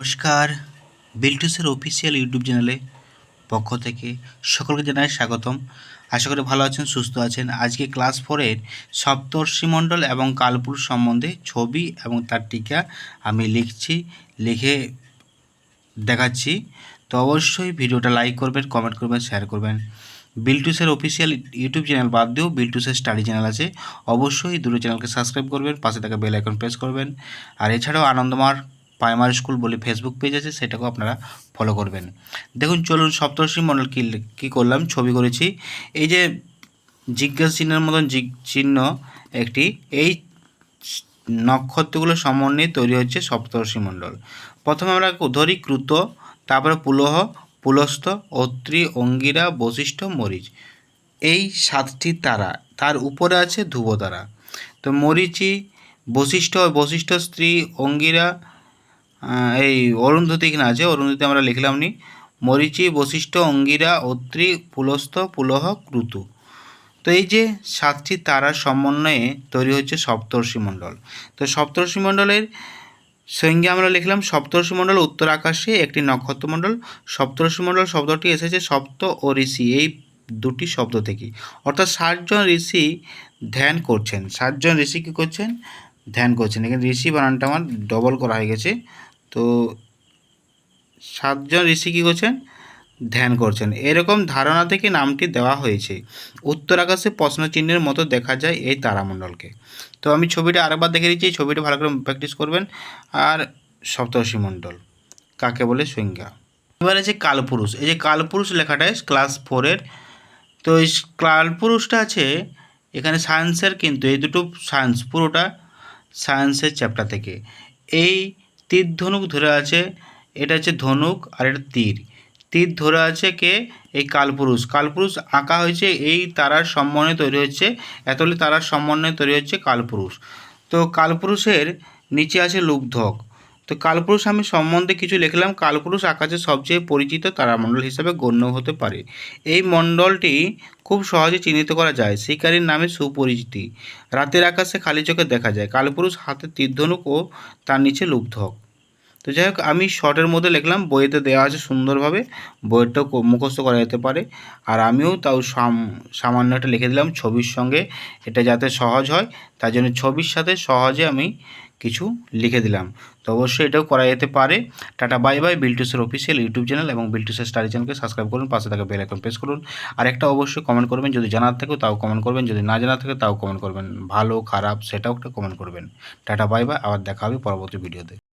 নমস্কার, বিল্টুসের official YouTube চ্যানেলে পক্ষ থেকে সকলকে জানাই স্বাগতম। আশা করি ভালো আছেন, সুস্থ আছেন। আজকে ক্লাস ফোরের সপ্তর্ষিমণ্ডল এবং কালপুরুষ সম্বন্ধে ছবি এবং তার টিকা আমি লিখছি, লিখে দেখাচ্ছি। তো অবশ্যই ভিডিওটা লাইক করবেন কমেন্ট করবেন শেয়ার করবেন। বিল্টুসের অফিসিয়াল ইউটিউব চ্যানেল বাদ দিয়েও বিল্টুসের স্টাডি চ্যানেল আছে। অবশ্যই দুটো চ্যানেলকে সাবস্ক্রাইব করবেন, পাশে থাকা বেল আইকন প্রেস করবেন। আর এছাড়াও আনন্দমার প্রাইমারি স্কুল বলে ফেসবুক পেজ আছে, সেটাকেও আপনারা ফলো করবেন। দেখুন, চলুন সপ্তর্ষি মণ্ডল কী কী করলাম, ছবি করেছি। এই যে জিজ্ঞাসা চিহ্নের মতন চিহ্ন, একটি, এই নক্ষত্রগুলো সমন্বয়ে তৈরি হচ্ছে সপ্তর্ষি মণ্ডল প্রথমে আমরা ধরি ক্রুত, তারপরে পুলহ পুলস্ত অত্রি, অঙ্গিরা, বশিষ্ঠ, মরিচ। এই সাতটি তারা, তার উপরে আছে ধ্রুব তারা তো মরিচি, বশিষ্ঠ বশিষ্ঠ স্ত্রী, অঙ্গিরা এই অরুন্ধতী এখানে আছে অরুন্ধতী আমরা লিখলাম নি। মরিচি, বশিষ্ঠ, অঙ্গিরা, অত্রি, পুলস্ত পুলহ ক্রুতু তো এই যে সাতটি তারার সমন্বয়ে তৈরি হচ্ছে সপ্তর্ষি মণ্ডল। তো সপ্তর্ষি মণ্ডলের সঙ্গে আমরা লিখলাম সপ্তর্ষি মণ্ডল উত্তর আকাশে একটি নক্ষত্রমণ্ডল। সপ্তর্ষি মণ্ডল শব্দটি এসেছে সপ্ত ও ঋষি, এই দুটি শব্দ থেকে অর্থাৎ ষাটজন ঋষি ধ্যান করছেন। ষাটজন ঋষি কী করছেন? ধ্যান করছেন। এখানে ঋষি বানানটা আমার ডবল করা হয়ে গেছে। তো সাতজন ঋষি কী করছেন? ধ্যান করছেন। এরকম ধারণা থেকে নামটি দেওয়া হয়েছে। উত্তর আকাশে প্রশ্নচিহ্নের মতো দেখা যায় এই তারামণ্ডলকে। তো আমি ছবিটা আরেকবার দেখে দিচ্ছি। ছবিটা ভালো করে প্র্যাকটিস করবেন। আর সপ্তর্ষি মণ্ডল, কাকে বলে? সংজ্ঞা এবার আছে কালপুরুষ। এই যে কালপুরুষ লেখাটা ক্লাস ফোরের তো এই কালপুরুষটা আছে, এখানে সায়েন্সের কিন্তু এই দুটো সায়েন্স পুরোটা সায়েন্সের চ্যাপ্টার থেকে। এই তীর ধনুক ধরে আছে, এটা হচ্ছে ধনুক আর এটা তীর। তীর ধরে আছে কে? এই কালপুরুষ। কালপুরুষ আঁকা হয়েছে এই তারার সমন্বয়ে তৈরি হচ্ছে, এতলে তারার সমন্বয়ে তৈরি হচ্ছে কালপুরুষ। তো কালপুরুষের নিচে আছে লুব্ধক। তো কালপুরুষ আমি সম্বন্ধে কিছু লিখলাম। কালপুরুষ আকাশের সবচেয়ে পরিচিত তারামণ্ডল হিসাবে গণ্য হতে পারে। এই মণ্ডলটি খুব সহজে চিহ্নিত করা যায়। শিকারীর নামে সুপরিচিতি। রাতের আকাশে খালি চোখে দেখা যায়। কালপুরুষ হাতে তীর্ধনুক ও তার নিচে লুব্ধক। তো যাই হোক, আমি শর্টের মধ্যে লিখলাম বইতে দেওয়া আছে সুন্দরভাবে। বইটাও কো- মুখস্থ করা যেতে পারে। আর আমিও তাও সাম- সামান্য একটা লিখে দিলাম ছবির সঙ্গে। এটা যাতে সহজ হয়, তার জন্য ছবির সাথে সহজে আমি কিছু লিখে দিলাম। তো অবশ্যই এটাও করা যেতে পারে। Tata, bye bye. বিলটুসের official YouTube channel এবং বিলটুসের স্টাডি চ্যানেলকে সাবস্ক্রাইব করুন, পাশে থাকা বেল আইকন প্রেস করুন। আর একটা অবশ্যই কমেন্ট করবেন, যদি জানার থাকে তাও কমেন্ট করবেন, যদি না জানার থাকে তাও কমেন্ট করবেন। ভালো, খারাপ, সেটাও একটা কমেন্ট করবেন। Tata, bye bye. আবার দেখা হবে পরবর্তী ভিডিওতে